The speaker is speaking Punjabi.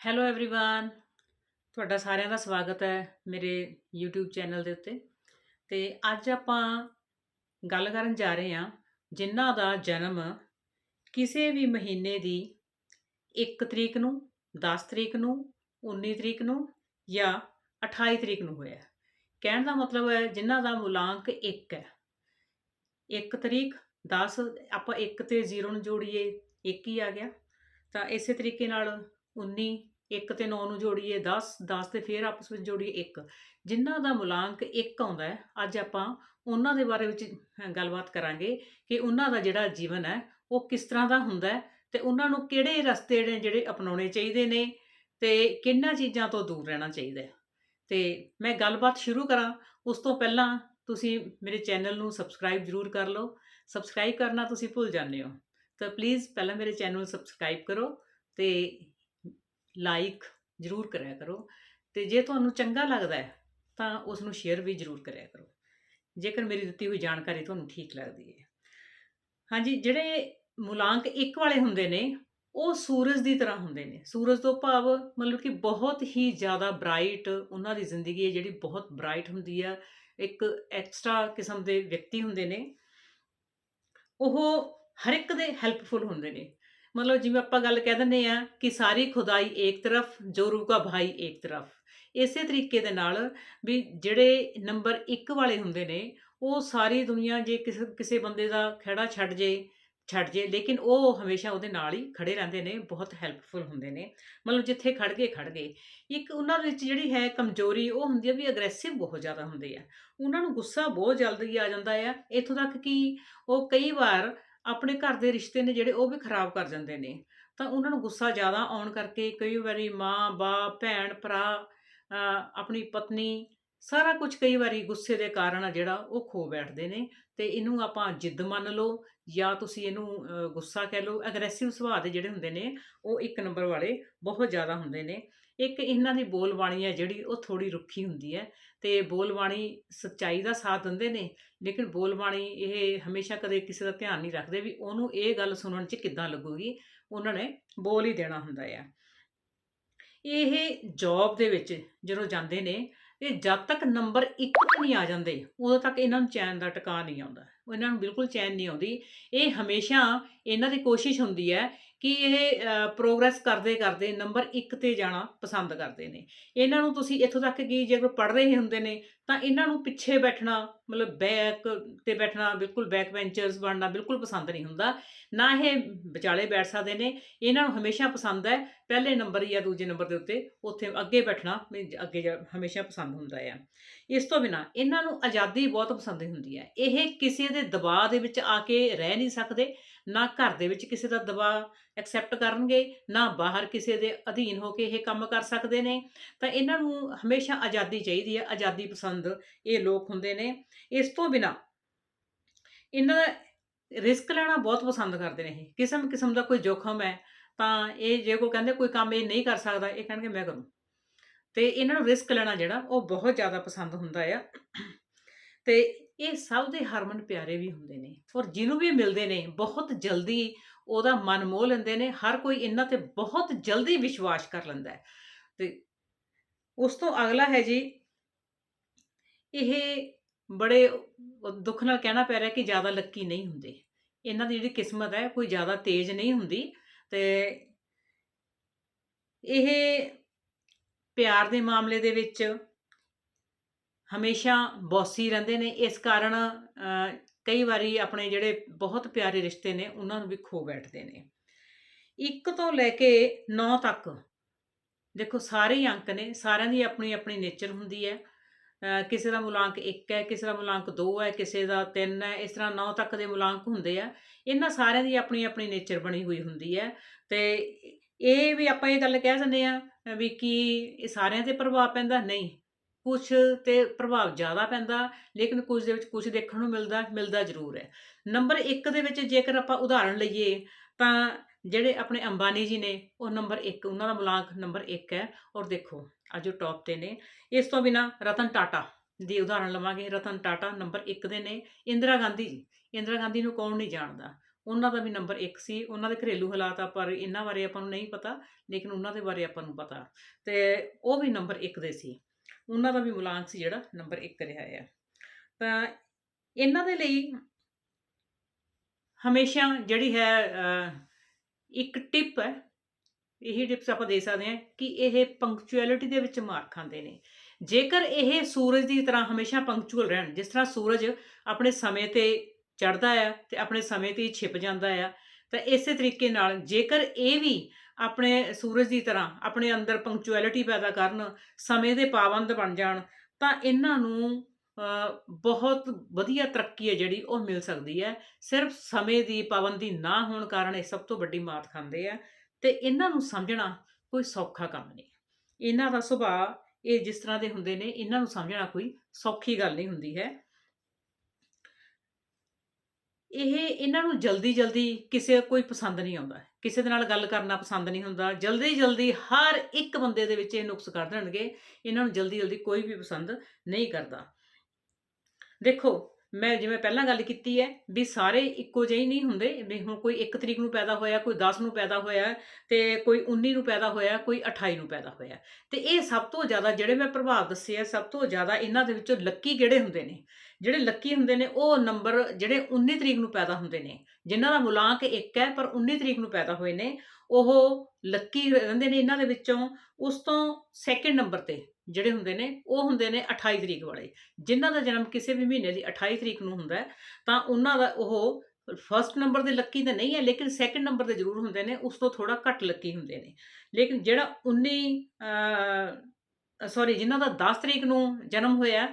ਹੈਲੋ एवरीवन ਤੁਹਾਡਾ ਸਾਰਿਆਂ ਦਾ ਸਵਾਗਤ ਹੈ ਮੇਰੇ YouTube ਚੈਨਲ ਦੇ ਉੱਤੇ ਤੇ ਅੱਜ ਆਪਾਂ ਗੱਲ ਕਰਨ ਜਾ ਰਹੇ ਹਾਂ ਜਿਨ੍ਹਾਂ ਦਾ ਜਨਮ ਕਿਸੇ ਵੀ ਮਹੀਨੇ ਦੀ 1 ਤਰੀਕ ਨੂੰ 10 ਤਰੀਕ ਨੂੰ 19 ਤਰੀਕ ਨੂੰ ਜਾਂ 28 ਤਰੀਕ ਨੂੰ ਹੋਇਆ ਹੈ। ਕਹਿਣ ਦਾ ਮਤਲਬ ਹੈ ਜਿਨ੍ਹਾਂ ਦਾ ਮੁਲਾਂਕ 1 ਹੈ 1 ਤਰੀਕ 10 ਆਪਾਂ 1 ਤੇ 0 ਨੂੰ ਜੋੜੀਏ 1 ਹੀ ਆ ਗਿਆ ਤਾਂ ਇਸੇ ਤਰੀਕੇ ਨਾਲ 19 1 ਤੇ 9 ਨੂੰ ਜੋੜੀਏ 10 10 ਤੇ ਫਿਰ ਆਪਸ ਵਿੱਚ ਜੋੜੀਏ 1 ਜਿਨ੍ਹਾਂ ਦਾ ਮੁਲਾਂਕ 1 ਆਉਂਦਾ ਹੈ, ਅੱਜ ਆਪਾਂ ਉਹਨਾਂ ਦੇ ਬਾਰੇ ਵਿੱਚ ਗੱਲਬਾਤ ਕਰਾਂਗੇ ਕਿ ਉਹਨਾਂ ਦਾ ਜਿਹੜਾ ਜੀਵਨ ਹੈ, ਉਹ ਕਿਸ ਤਰ੍ਹਾਂ ਦਾ ਹੁੰਦਾ ਹੈ ਤੇ ਉਹਨਾਂ ਨੂੰ ਕਿਹੜੇ ਰਸਤੇ ਨੇ ਜਿਹੜੇ ਅਪਣਾਉਣੇ ਚਾਹੀਦੇ ਨੇ ਤੇ ਕਿੰਨਾਂ ਚੀਜ਼ਾਂ ਤੋਂ ਦੂਰ ਰਹਿਣਾ ਚਾਹੀਦਾ ਹੈ। ਤੇ ਮੈਂ ਗੱਲਬਾਤ ਸ਼ੁਰੂ ਕਰਾਂ। ਉਸ ਤੋਂ ਪਹਿਲਾਂ ਤੁਸੀਂ ਮੇਰੇ ਚੈਨਲ ਨੂੰ ਸਬਸਕ੍ਰਾਈਬ ਜ਼ਰੂਰ ਕਰ ਲਓ। ਸਬਸਕ੍ਰਾਈਬ ਕਰਨਾ ਤੁਸੀਂ ਭੁੱਲ ਜਾਂਦੇ ਹੋ। ਤਾਂ ਪਲੀਜ਼ ਪਹਿਲਾਂ ਮੇਰੇ ਚੈਨਲ ਨੂੰ ਸਬਸਕ੍ਰਾਈਬ ਕਰੋ ਤੇ ਲਾਈਕ ਜ਼ਰੂਰ ਕਰਿਆ ਕਰੋ ਤੇ ਜੇ ਤੁਹਾਨੂੰ ਚੰਗਾ ਲੱਗਦਾ ਹੈ, ਤਾਂ ਉਸ ਨੂੰ ਸ਼ੇਅਰ ਵੀ ਜ਼ਰੂਰ ਕਰਿਆ ਕਰੋ। ਜੇਕਰ ਮੇਰੀ ਦਿੱਤੀ ਹੋਈ ਜਾਣਕਾਰੀ ਤੁਹਾਨੂੰ ਠੀਕ ਲੱਗਦੀ ਹੈ। ਹਾਂਜੀ, ਜਿਹੜੇ ਮੁਲਾਂਕ ਇੱਕ ਵਾਲੇ ਹੁੰਦੇ ਨੇ, ਉਹ ਸੂਰਜ ਦੀ ਤਰ੍ਹਾਂ ਹੁੰਦੇ ਨੇ। ਸੂਰਜ ਤੋਂ ਭਾਵ ਮਤਲਬ ਕਿ ਬਹੁਤ ਹੀ ਜ਼ਿਆਦਾ ਬ੍ਰਾਈਟ ਉਹਨਾਂ ਦੀ ਜ਼ਿੰਦਗੀ ਹੈ, ਜਿਹੜੀ ਬਹੁਤ ਬ੍ਰਾਈਟ ਹੁੰਦੀ ਆ। ਇੱਕ ਐਕਸਟਰਾ ਕਿਸਮ ਦੇ ਵਿਅਕਤੀ ਹੁੰਦੇ ਨੇ। ਉਹ ਹਰ ਇੱਕ ਦੇ ਹੈਲਪਫੁਲ ਹੁੰਦੇ ਨੇ। ਮਤਲਬ ਜਿਵੇਂ ਆਪਾਂ ਗੱਲ ਕਹਿ ਦਿੰਦੇ ਆ ਕਿ ਸਾਰੀ ਖੁਦਾਈ ਏਕ ਤਰਫ, ਜੋ ਰੂ ਕਾ ਭਾਈ ਏਕ ਤਰਫ। ਇਸੇ ਤਰੀਕੇ ਦੇ ਨਾਲ ਵੀ ਜਿਹੜੇ ਨੰਬਰ 1 ਵਾਲੇ ਹੁੰਦੇ ਨੇ, ਉਹ ਸਾਰੀ ਦੁਨੀਆ ਜੇ ਕਿਸੇ ਕਿਸੇ ਬੰਦੇ ਦਾ ਖੜਾ ਛੱਡ ਜੇ ਛੱਡ ਜੇ, ਲੇਕਿਨ ਉਹ ਹਮੇਸ਼ਾ ਉਹਦੇ ਨਾਲ ਹੀ ਖੜੇ ਰਹਿੰਦੇ ਨੇ, ਬਹੁਤ ਹੈਲਪਫੁਲ ਹੁੰਦੇ ਨੇ। ਮਤਲਬ ਜਿੱਥੇ ਖੜ ਗਏ ਖੜ ਗਏ। ਇੱਕ ਉਹਨਾਂ ਵਿੱਚ ਜਿਹੜੀ ਹੈ ਕਮਜ਼ੋਰੀ, ਉਹ ਹੁੰਦੀ ਹੈ ਵੀ ਅਗਰੈਸਿਵ ਬਹੁਤ ਜ਼ਿਆਦਾ ਹੁੰਦੇ ਆ। ਉਹਨਾਂ ਨੂੰ ਗੁੱਸਾ ਬਹੁਤ ਜਲਦੀ ਆ ਜਾਂਦਾ ਆ। ਇੱਥੋਂ ਤੱਕ ਕਿ ਉਹ ਕਈ ਵਾਰ ਆਪਣੇ ਘਰ ਦੇ ਰਿਸ਼ਤੇ ਨੇ ਜਿਹੜੇ ਉਹ ਵੀ ਖਰਾਬ ਕਰ ਜਾਂਦੇ ਨੇ। ਤਾਂ ਉਹਨਾਂ ਨੂੰ ਗੁੱਸਾ ਜ਼ਿਆਦਾ ਆਉਣ ਕਰਕੇ ਕਈ ਵਾਰੀ ਮਾਂ, ਬਾਪ, ਭੈਣ, ਭਰਾ ਆਪਣੀ ਪਤਨੀ ਸਾਰਾ ਕੁਝ ਕਈ ਵਾਰੀ ਗੁੱਸੇ ਦੇ ਕਾਰਨ ਆ ਜਿਹੜਾ ਉਹ ਖੋ ਬੈਠਦੇ ਨੇ ਤੇ ਇਹਨੂੰ ਆਪਾਂ ਜਿੱਦ ਮੰਨ ਲਓ ਜਾਂ ਤੁਸੀਂ ਇਹਨੂੰ ਗੁੱਸਾ ਕਹਿ ਲਓ ਐਗਰੈਸਿਵ ਸੁਭਾਅ ਦੇ ਜਿਹੜੇ ਹੁੰਦੇ ਨੇ ਉਹ ਇੱਕ ਨੰਬਰ ਵਾਲੇ ਬਹੁਤ ਜ਼ਿਆਦਾ ਹੁੰਦੇ ਨੇ। ਇੱਕ ਇਹਨਾਂ ਦੀ ਬੋਲਬਾਣੀ ਹੈ ਜਿਹੜੀ ਉਹ ਥੋੜੀ ਰੁੱਖੀ ਹੁੰਦੀ ਹੈ ਤੇ ਬੋਲਬਾਣੀ ਸੱਚਾਈ ਦਾ ਸਾਥ ਦਿੰਦੇ ਨੇ, ਲੇਕਿਨ ਬੋਲਬਾਣੀ ਇਹ ਹਮੇਸ਼ਾ ਕਦੇ ਕਿਸੇ ਦਾ ਧਿਆਨ ਨਹੀਂ ਰੱਖਦੇ ਵੀ ਉਹਨੂੰ ਇਹ ਗੱਲ ਸੁਣਨ 'ਚ ਕਿੱਦਾਂ ਲੱਗੂਗੀ, ਉਹਨਾਂ ਨੇ ਬੋਲ ਹੀ ਦੇਣਾ ਹੁੰਦਾ ਆ। ਇਹ ਜੌਬ ਦੇ ਵਿੱਚ ਜਦੋਂ ਜਾਂਦੇ ਨੇ, ਇਹ ਜਦ ਤੱਕ ਨੰਬਰ 1 ਤੇ ਨਹੀਂ ਆ ਜਾਂਦੇ, ਉਦੋਂ ਤੱਕ ਇਹਨਾਂ ਨੂੰ ਚੈਨ ਦਾ ਟਿਕਾ ਨਹੀਂ ਆਉਂਦਾ। ਇਹਨਾਂ ਨੂੰ ਬਿਲਕੁਲ ਚੈਨ ਨਹੀਂ ਆਉਂਦੀ। ਇਹ ਹਮੇਸ਼ਾ ਇਹਨਾਂ ਦੀ ਕੋਸ਼ਿਸ਼ ਹੁੰਦੀ ਹੈ ਕਿ ਇਹ ਪ੍ਰੋਗਰੈਸ ਕਰਦੇ ਕਰਦੇ ਨੰਬਰ 1 ਤੇ ਜਾਣਾ ਪਸੰਦ ਕਰਦੇ ਨੇ। ਇਹਨਾਂ ਨੂੰ ਤੁਸੀਂ ਇੱਥੋਂ ਤੱਕ ਕਿ ਜੇਕਰ ਪੜ ਰਹੇ ਹੁੰਦੇ ਨੇ, ਤਾਂ ਇਹਨਾਂ ਨੂੰ ਪਿੱਛੇ ਬੈਠਣਾ, ਮਤਲਬ ਬੈਕ ਤੇ ਬੈਠਣਾ, ਬਿਲਕੁਲ ਬੈਕ ਬੈਂਚਰਸ ਬਣਨਾ ਬਿਲਕੁਲ ਪਸੰਦ ਨਹੀਂ ਹੁੰਦਾ। ਨਾ ਇਹ ਵਿਚਾਲੇ ਬੈਠ ਸਕਦੇ ਨੇ, ਇਹਨਾਂ ਨੂੰ ਹਮੇਸ਼ਾ ਪਸੰਦ ਹੈ, ਪਹਿਲੇ ਨੰਬਰ ਜਾਂ ਦੂਜੇ ਨੰਬਰ ਦੇ ਉੱਤੇ ਉੱਥੇ ਅੱਗੇ ਬੈਠਣਾ ਵੀ ਅੱਗੇ ਜਾ- ਹਮੇਸ਼ਾ ਪਸੰਦ ਹੁੰਦਾ ਹੈ ਇਸ ਤੋਂ ਬਿਨਾ ਇਹਨਾਂ ਨੂੰ ਆਜ਼ਾਦੀ ਬਹੁਤ ਪਸੰਦ ਹੁੰਦੀ ਹੈ। ਇਹ ਕਿਸੇ ਦੇ ਦਬਾਅ ਦੇ ਵਿੱਚ ਆ ਕੇ ਰਹਿ ਨਹੀਂ ਸਕਦੇ ਨਾ ਘਰ ਦੇ ਵਿੱਚ ਕਿਸੇ ਦਾ ਦਬਾਅ ਐਕਸੈਪਟ ਕਰਨਗੇ, ਨਾ ਬਾਹਰ ਕਿਸੇ ਦੇ ਅਧੀਨ ਹੋ ਕੇ ਇਹ ਕੰਮ ਕਰ ਸਕਦੇ ਨੇ। ਤਾਂ ਇਹਨਾਂ ਨੂੰ ਹਮੇਸ਼ਾ ਆਜ਼ਾਦੀ ਚਾਹੀਦੀ ਹੈ, ਆਜ਼ਾਦੀ ਪਸੰਦ ਇਹ ਲੋਕ ਹੁੰਦੇ ਨੇ। ਇਸ ਤੋਂ ਬਿਨਾ ਇਹਨਾਂ ਰਿਸਕ ਲੈਣਾ ਬਹੁਤ ਪਸੰਦ ਕਰਦੇ ਨੇ ਇਹ। ਕਿਸਮ ਕਿਸਮ ਦਾ ਕੋਈ ਜੋਖਮ ਹੈ, ਤਾਂ ਇਹ ਜੇ ਕੋਈ ਕਹਿੰਦੇ ਕੋਈ ਕੰਮ ਇਹ ਨਹੀਂ ਕਰ ਸਕਦਾ, ਇਹ ਕਹਿਣਗੇ ਮੈਂ ਕਰੂੰ। ਤੇ ਇਹਨਾਂ ਨੂੰ ਰਿਸਕ ਲੈਣਾ ਜਿਹੜਾ ਉਹ ਬਹੁਤ ਜ਼ਿਆਦਾ ਪਸੰਦ ਹੁੰਦਾ ਆ। ਤੇ ਇਹ ਸਭ ਦੇ ਹਰਮਨ ਪਿਆਰੇ ਵੀ ਹੁੰਦੇ ਨੇ ਔਰ ਜਿਹਨੂੰ ਵੀ ਮਿਲਦੇ ਨੇ, ਬਹੁਤ ਜਲਦੀ ਉਹਦਾ ਮਨ ਮੋਹ ਲੈਂਦੇ ਨੇ, ਹਰ ਕੋਈ ਇਹਨਾਂ ਤੇ ਬਹੁਤ ਜਲਦੀ ਵਿਸ਼ਵਾਸ ਕਰ ਲੈਂਦਾ ਹੈ। ਤੇ ਉਸ ਤੋਂ ਅਗਲਾ ਹੈ ਜੀ, ਇਹ ਬੜੇ ਦੁੱਖ ਨਾਲ ਕਹਿਣਾ ਪੈ ਰਿਹਾ ਕਿ ਜ਼ਿਆਦਾ ਲੱਕੀ ਨਹੀਂ ਹੁੰਦੇ। ਇਹਨਾਂ ਦੀ ਜਿਹੜੀ ਕਿਸਮਤ ਹੈ, ਕੋਈ ਜ਼ਿਆਦਾ ਤੇਜ਼ ਨਹੀਂ ਹੁੰਦੀ ਤੇ ਇਹ ਪਿਆਰ ਦੇ ਮਾਮਲੇ ਦੇ ਵਿੱਚ ਹਮੇਸ਼ਾ ਬੌਸੀ ਰਹਿੰਦੇ ਨੇ। ਇਸ ਕਾਰਨ ਕਈ ਵਾਰੀ ਆਪਣੇ ਜਿਹੜੇ ਬਹੁਤ ਪਿਆਰੇ ਰਿਸ਼ਤੇ ਨੇ, ਉਹਨਾਂ ਨੂੰ ਵੀ ਖੋ ਬੈਠਦੇ ਨੇ। ਇੱਕ ਤੋਂ ਲੈ ਕੇ 9 ਤੱਕ, ਦੇਖੋ ਸਾਰੇ ਹੀ ਅੰਕ ਨੇ, ਸਾਰਿਆਂ ਦੀ ਆਪਣੀ ਆਪਣੀ ਨੇਚਰ ਹੁੰਦੀ ਹੈ। ਕਿਸੇ ਦਾ ਮੁਲਾਂਕ 1 ਹੈ, ਕਿਸੇ ਦਾ ਮੁਲਾਂਕ 2 ਹੈ, ਕਿਸੇ ਦਾ 3 ਹੈ, ਇਸ ਤਰ੍ਹਾਂ 9 ਤੱਕ ਦੇ ਮੁਲਾਂਕ ਹੁੰਦੇ ਆ। ਇਹਨਾਂ ਸਾਰਿਆਂ ਦੀ ਆਪਣੀ ਆਪਣੀ ਨੇਚਰ ਬਣੀ ਹੋਈ ਹੁੰਦੀ ਹੈ। ਤੇ ਇਹ ਵੀ ਆਪਾਂ ਇਹ ਗੱਲ ਕਹਿ ਸਕਦੇ ਆ ਵੀ ਕੀ ਇਹ ਸਾਰਿਆਂ ਤੇ ਪ੍ਰਭਾਵ ਪੈਂਦਾ? ਨਹੀਂ। ਕੁਝ ਤੇ ਪ੍ਰਭਾਵ ਜ਼ਿਆਦਾ ਪੈਂਦਾ, ਲੇਕਿਨ ਕੁਝ ਦੇ ਵਿੱਚ ਕੁਝ ਦੇਖਣ ਨੂੰ ਮਿਲਦਾ ਮਿਲਦਾ ਜ਼ਰੂਰ ਹੈ। ਨੰਬਰ 1 ਦੇ ਵਿੱਚ ਜੇਕਰ ਆਪਾਂ ਉਦਾਹਰਣ ਲਈਏ, ਤਾਂ ਜਿਹੜੇ ਆਪਣੇ ਅੰਬਾਨੀ ਜੀ ਨੇ, ਉਹ ਨੰਬਰ 1 ਉਹਨਾਂ ਦਾ ਮੁਲਾਂਕ ਨੰਬਰ 1 ਹੈ। ਔਰ ਦੇਖੋ ਅੱਜ ਉਹ ਟੌਪ ਤੇ ਨੇ, ਇਸ ਤੋਂ ਬਿਨਾ ਰਤਨ ਟਾਟਾ ਦੀ ਉਦਾਹਰਣ ਲਵਾਂਗੇ। ਰਤਨ ਟਾਟਾ ਨੰਬਰ 1 ਦੇ ਨੇ। ਇੰਦਰਾ ਗਾਂਧੀ ਜੀ, ਇੰਦਰਾ ਗਾਂਧੀ ਨੂੰ ਕੌਣ ਨਹੀਂ ਜਾਣਦਾ? ਉਹਨਾਂ ਦਾ ਵੀ ਨੰਬਰ 1 ਸੀ। ਉਹਨਾਂ ਦੇ ਘਰੇਲੂ ਹਾਲਾਤ ਆ ਪਰ ਇਹਨਾਂ ਬਾਰੇ ਆਪਾਂ ਨੂੰ ਨਹੀਂ ਪਤਾ, ਲੇਕਿਨ ਉਹਨਾਂ ਦੇ ਬਾਰੇ ਆਪਾਂ ਨੂੰ ਪਤਾ। ਤੇ ਉਹ ਵੀ ਨੰਬਰ 1 ਦੇ ਸੀ। ਉਹਨਾਂ ਦਾ ਵੀ ਮੁਲਾਂਕ ਸੀ ਜਿਹੜਾ ਨੰਬਰ 1 ਰਿਹਾ ਹੈ ਤਾਂ ਇਹਨਾਂ ਦੇ ਲਈ ਹਮੇਸ਼ਾ ਜਿਹੜੀ ਹੈ ਇੱਕ ਟਿਪ ਹੈ, ਇਹੀ ਟਿਪਸ ਆਪਾਂ ਦੇ ਸਕਦੇ ਹਾਂ ਕਿ ਇਹ ਪੰਕਚੁਅਲਿਟੀ ਦੇ ਵਿੱਚ ਮਾਰ ਖਾਂਦੇ ਨੇ। ਜੇਕਰ ਇਹ ਸੂਰਜ ਦੀ ਤਰ੍ਹਾਂ ਹਮੇਸ਼ਾ ਪੰਕਚੁਅਲ ਰਹਿਣ, ਜਿਸ ਤਰ੍ਹਾਂ ਸੂਰਜ ਆਪਣੇ ਸਮੇਂ ਤੇ ਚੜ੍ਹਦਾ ਆ ਤੇ ਆਪਣੇ ਸਮੇਂ ਤੇ ਛਿਪ ਜਾਂਦਾ ਆ, ਤਾਂ ਇਸੇ ਤਰੀਕੇ ਨਾਲ ਜੇਕਰ ਇਹ ਵੀ ਆਪਣੇ ਸੂਰਜ ਦੀ ਤਰ੍ਹਾਂ ਆਪਣੇ ਅੰਦਰ ਪੰਕਚੁਅਲਿਟੀ ਪੈਦਾ ਕਰਨ, ਸਮੇਂ ਦੇ ਪਾਬੰਦ ਬਣ ਜਾਣ, ਤਾਂ ਇਹਨਾਂ ਨੂੰ ਬਹੁਤ ਵਧੀਆ ਤਰੱਕੀ ਹੈ ਜਿਹੜੀ ਉਹ ਮਿਲ ਸਕਦੀ ਹੈ। ਸਿਰਫ ਸਮੇਂ ਦੀ ਪਾਬੰਦੀ ਨਾ ਹੋਣ ਕਾਰਨ ਇਹ ਸਭ ਤੋਂ ਵੱਡੀ ਮਾਤ ਖਾਂਦੇ ਆ ਤੇ ਇਹਨਾਂ ਨੂੰ ਸਮਝਣਾ ਕੋਈ ਸੌਖਾ ਕੰਮ ਨਹੀਂ। ਇਹਨਾਂ ਦਾ ਸੁਭਾਅ ਇਹ ਜਿਸ ਤਰ੍ਹਾਂ ਦੇ ਹੁੰਦੇ ਨੇ, ਇਹਨਾਂ ਨੂੰ ਸਮਝਣਾ ਕੋਈ ਸੌਖੀ ਗੱਲ ਨਹੀਂ ਹੁੰਦੀ ਹੈ। ਇਹ ਇਹਨਾਂ ਨੂੰ ਜਲਦੀ ਜਲਦੀ ਕਿਸੇ ਕੋਈ ਪਸੰਦ ਨਹੀਂ ਆਉਂਦਾ। ਕਿਸੇ ਦੇ ਨਾਲ ਗੱਲ ਕਰਨਾ ਪਸੰਦ ਨਹੀਂ ਹੁੰਦਾ, ਜਲਦੀ ਜਲਦੀ ਹਰ ਇੱਕ ਬੰਦੇ ਦੇ ਵਿੱਚ ਇਹ ਨੁਕਸ ਕਰ ਦੇਣਗੇ, ਇਹਨਾਂ ਨੂੰ ਜਲਦੀ ਜਲਦੀ ਕੋਈ ਵੀ ਪਸੰਦ ਨਹੀਂ ਕਰਦਾ। ਦੇਖੋ, ਮੈਂ ਜਿਵੇਂ ਪਹਿਲਾਂ ਗੱਲ ਕੀਤੀ ਹੈ ਵੀ ਸਾਰੇ ਇੱਕੋ ਜਿਹੇ ਨਹੀਂ ਹੁੰਦੇ, ਵੀ ਹੁਣ ਕੋਈ 1 ਤਰੀਕ ਨੂੰ ਪੈਦਾ ਹੋਇਆ, ਕੋਈ 10 ਨੂੰ ਪੈਦਾ ਹੋਇਆ ਤੇ ਕੋਈ 19 ਨੂੰ ਪੈਦਾ ਹੋਇਆ, ਕੋਈ 28 ਨੂੰ ਪੈਦਾ ਹੋਇਆ। ਤੇ ਇਹ ਸਭ ਤੋਂ ਜ਼ਿਆਦਾ ਜਿਹੜੇ ਮੈਂ ਪ੍ਰਭਾਵ ਦੱਸੇ ਆ, ਸਭ ਤੋਂ ਜ਼ਿਆਦਾ ਇਹਨਾਂ ਦੇ ਵਿੱਚੋਂ ਲੱਕੀ ਕਿਹੜੇ ਹੁੰਦੇ ਨੇ? ਜਿਹੜੇ ਲੱਕੀ ਹੁੰਦੇ ਨੇ, ਉਹ ਨੰਬਰ ਜਿਹੜੇ 19 ਤਰੀਕ ਨੂੰ ਪੈਦਾ ਹੁੰਦੇ ਨੇ, ਜਿਨ੍ਹਾਂ ਦਾ ਮੁਲਾਂਕ 1 ਹੈ, ਪਰ 19 ਤਰੀਕ ਨੂੰ ਪੈਦਾ ਹੋਏ ਨੇ, ਉਹ ਲੱਕੀ ਰਹਿੰਦੇ ਨੇ ਇਹਨਾਂ ਦੇ ਵਿੱਚੋਂ, ਉਸ ਤੋਂ ਸੈਕਿੰਡ ਨੰਬਰ ਤੇ ਜਿਹੜੇ ਹੁੰਦੇ ਨੇ, ਉਹ ਹੁੰਦੇ ਨੇ 28 ਤਰੀਕ ਵਾਲੇ, ਜਿਨ੍ਹਾਂ ਦਾ ਜਨਮ ਕਿਸੇ ਵੀ ਮਹੀਨੇ ਦੀ 28 ਤਰੀਕ ਨੂੰ ਹੁੰਦਾ ਤਾਂ ਉਹਨਾਂ ਦਾ ਉਹ ਫਰਸਟ ਨੰਬਰ ਦੇ ਲੱਕੀ ਤਾਂ ਨਹੀਂ ਹੈ, ਲੇਕਿਨ ਸੈਕਿੰਡ ਨੰਬਰ 'ਤੇ ਜ਼ਰੂਰ ਹੁੰਦੇ ਨੇ, ਉਸ ਤੋਂ ਥੋੜਾ ਘੱਟ ਲੱਕੀ ਹੁੰਦੇ ਨੇ, ਲੇਕਿਨ ਜਿਹੜਾ 19 ਸੌਰੀ ਜਿਨ੍ਹਾਂ ਦਾ 10 ਤਰੀਕ ਨੂੰ ਜਨਮ ਹੋਇਆ